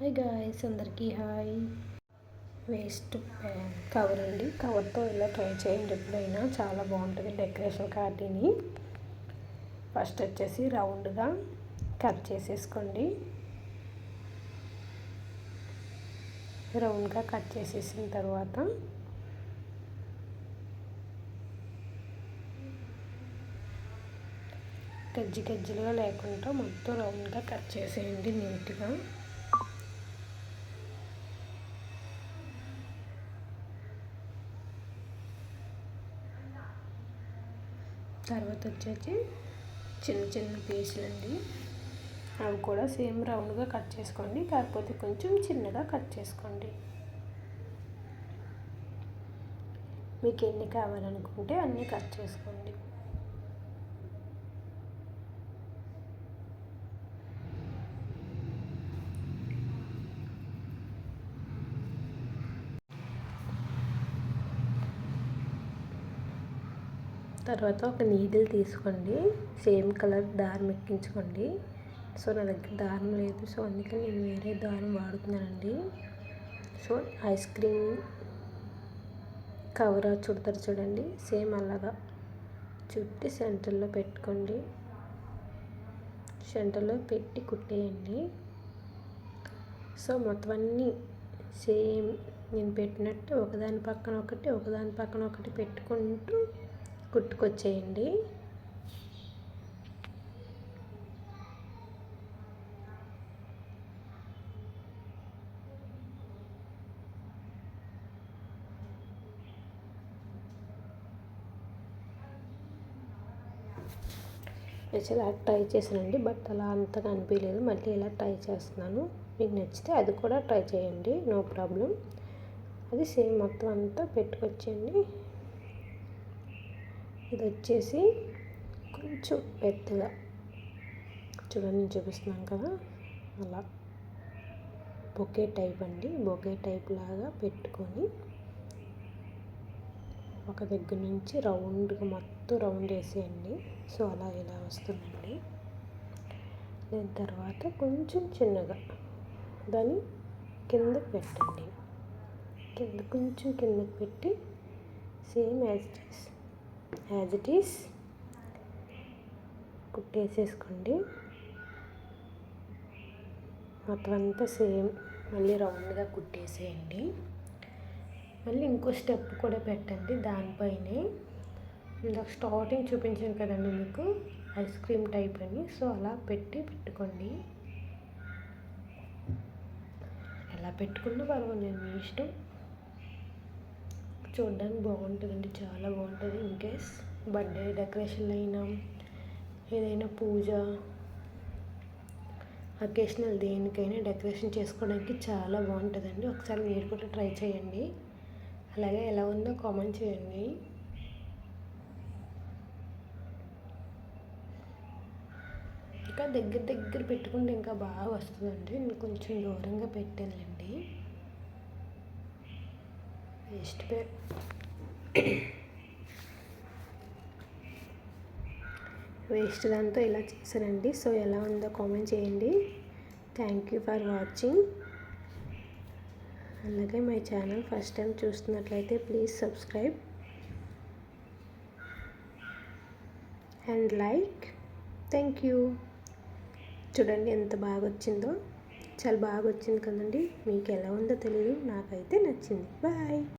Hi guys అందరికీ hi waste cover అండి. కవర్తో ఇలా ట్రై చేయండి ఎప్పుడైనా. చాలా బాగుంటుంది డెకరేషన్ కార్టీని ఫస్ట్ వచ్చేసి రౌండ్గా కట్ చేసేసుకోండి. రౌండ్గా కట్ చేసేసిన తర్వాత గజ్జి గజ్జిలుగా లేకుండా మొత్తం రౌండ్గా కట్ చేసేయండి నీట్గా తర్వాత వచ్చేసి చిన్న చిన్న పీసులు అండి అవి కూడా సేమ్ రౌండ్గా కట్ చేసుకోండి. కాకపోతే కొంచెం చిన్నగా కట్ చేసుకోండి. మీకు ఎన్ని కావాలనుకుంటే అన్నీ కట్ చేసుకోండి. తర్వాత ఒక నీడిల్ తీసుకోండి. సేమ్ కలర్ దారం ఎక్కించుకోండి. సో నా దగ్గర దారం లేదు. సో అందుకని నేను వేరే దారం వాడుతున్నానండి. సో ఐస్ క్రీమ్ కవర్ చుడతారు చూడండి. సేమ్ అలాగా చుట్టి సెంటర్లో పెట్టుకోండి. సెంటర్లో పెట్టి కుట్టేయండి. సో మొత్తం అన్నీ సేమ్ నేను పెట్టినట్టు ఒకదాని పక్కన ఒకటి ఒకదాని పక్కన ఒకటి పెట్టుకుంటూ కుట్టుకొచ్చేయండి. ఇలా ట్రై చేశానండి బట్ అలా అంతగా అనిపించలేదు. మళ్ళీ ఇలా ట్రై చేస్తున్నాను. మీకు నచ్చితే అది కూడా ట్రై చేయండి. No problem. అది సేమ్ మొత్తం అంతా పెట్టుకొచ్చేయండి. ఇది వచ్చేసి కొంచెం పెద్దగా. చూడండి చూపిస్తున్నాను కదా. అలా. బొకే టైప్ అండి. బొకే టైప్ లాగా పెట్టుకొని ఒక దగ్గర నుంచి రౌండ్గా మొత్తం రౌండ్ వేసేయండి. సో అలా ఇలా వస్తుందండి. దాని తర్వాత కొంచెం చిన్నగా దాన్ని కిందకి పెట్టండి. కింద కొంచెం కిందకి పెట్టి same as it as it is కుట్టేసేసుకోండి. మొత్తం అంతా సేమ్. మళ్ళీ రౌండ్గా కుట్టేసేయండి. మళ్ళీ ఇంకో స్టెప్ కూడా పెట్టండి దానిపైనే. ఇందాక స్టార్టింగ్ చూపించాను కదండి మీకు ఐస్ క్రీమ్ టైప్ అని. సో అలా పెట్టి పెట్టుకోండి. ఎలా పెట్టుకున్నా పర్వాలేదు మీ ఇష్టం. చూడడానికి బాగుంటుందండి చాలా బాగుంటుంది. ఇన్కేస్ బర్త్డే డెకరేషన్ అయినా ఏదైనా పూజ అకేషనల్ దేనికైనా డెకరేషన్ చేసుకోవడానికి చాలా బాగుంటుందండి. ఒకసారి మీరు కూడా ట్రై చేయండి. అలాగే ఎలా ఉందో కామెంట్ చేయండి. ఇంకా దగ్గర దగ్గర పెట్టుకుంటే ఇంకా బాగా వస్తుందండి. నేను కొంచెం దూరంగా పెట్టానులేండి. వేస్ట్ పే వేస్ట్ దాంతో ఇలా చేశానండి సో ఎలా ఉందో కామెంట్ చేయండి. థ్యాంక్ యూ ఫర్ వాచింగ్ అలాగే మై ఛానల్ ఫస్ట్ టైం చూస్తున్నట్లయితే please subscribe and like thank you చూడండి ఎంత బాగా వచ్చిందో చాలా బాగా వచ్చింది కదండి. మీకు ఎలా ఉందో తెలియదు నాకైతే నచ్చింది. బాయ్